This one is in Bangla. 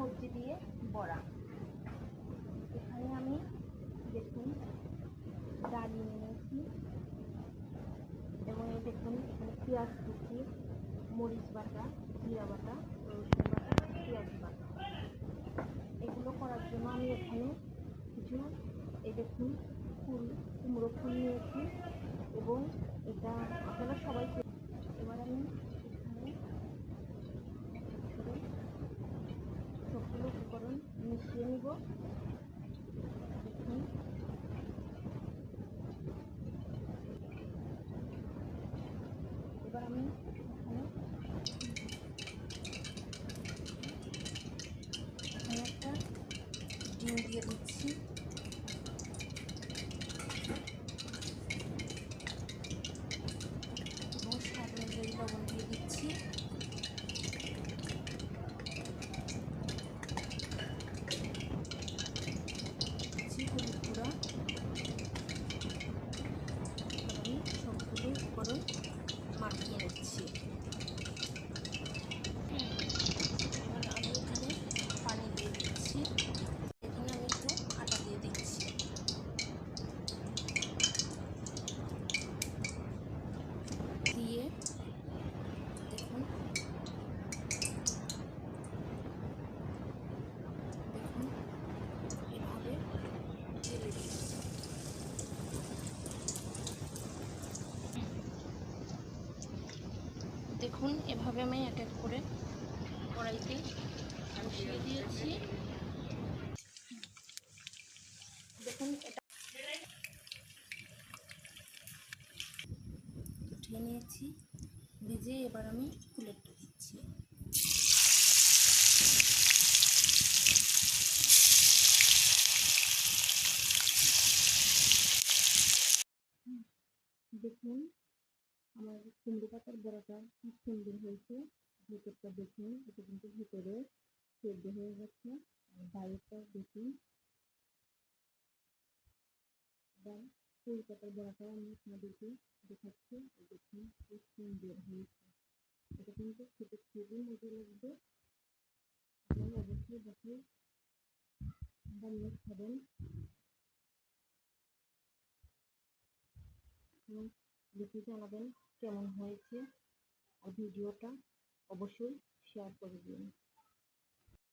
সবজি দিয়ে বড়া। এখানে আমি দেখুন ডাল নিয়ে নিয়েছি এবং এই দেখুন এখানে পেঁয়াজ কুচি, মরিচ বাটা, জিরা বাটা, রসুন বাটা, পেঁয়াজ বাটা। এগুলো করার জন্য আমি এখানে কিছু এই দেখুন ফুল, কুমড়ো ফুল নিয়েছি এবং এটা আপনারা সবাই চেনে। এবার আমি এখানে করে সবগুলো উপকরণ মিশিয়ে নিব এবার আমি একটা ডিম দিয়ে দিচ্ছি এবং স্বাদ অনুযায়ী লবণ দিয়ে দিচ্ছি দিচ্ছি হলুদ গুঁড়া এবার আমি সবগুলো উপকরণ মাখিয়ে নিচ্ছি এবার আমি এখানে পানি দিয়ে দিচ্ছি এখানে আমি একটু আটা দিয়ে দিচ্ছি দিয়ে দেখুন দেখুন এভাবে ঢেলে দিই দেখুন, এভাবে আমি এক এক করে কড়াইতে বসিয়ে দিয়েছি। দেখুন, এটা উঠিয়ে নিয়েছি। ভিজে এবার আমি প্লেটটা দিচ্ছি। দেখুন আমার কুমড়ো পাতার বড়াটা কি সুন্দর হয়েছে। ভেতরটা দেখুন, এটা কিন্তু ভেতরে সেদ্ধ হয়ে গেছে। আর বাইরেটা দেখুন। এবার ফুল পাতার বড়াটাও আমি আপনাদেরকে দেখাচ্ছি। দেখুন কি সুন্দর হয়েছে। এটা কিন্তু খেতে খুবই মজা লাগবে। আপনারা অবশ্যই বাসায় বানিয়ে খাবেন। এবং লিখে জানাবেন কেমন হয়েছে। আর ভিডিওটা অবশ্যই শেয়ার করে দিন।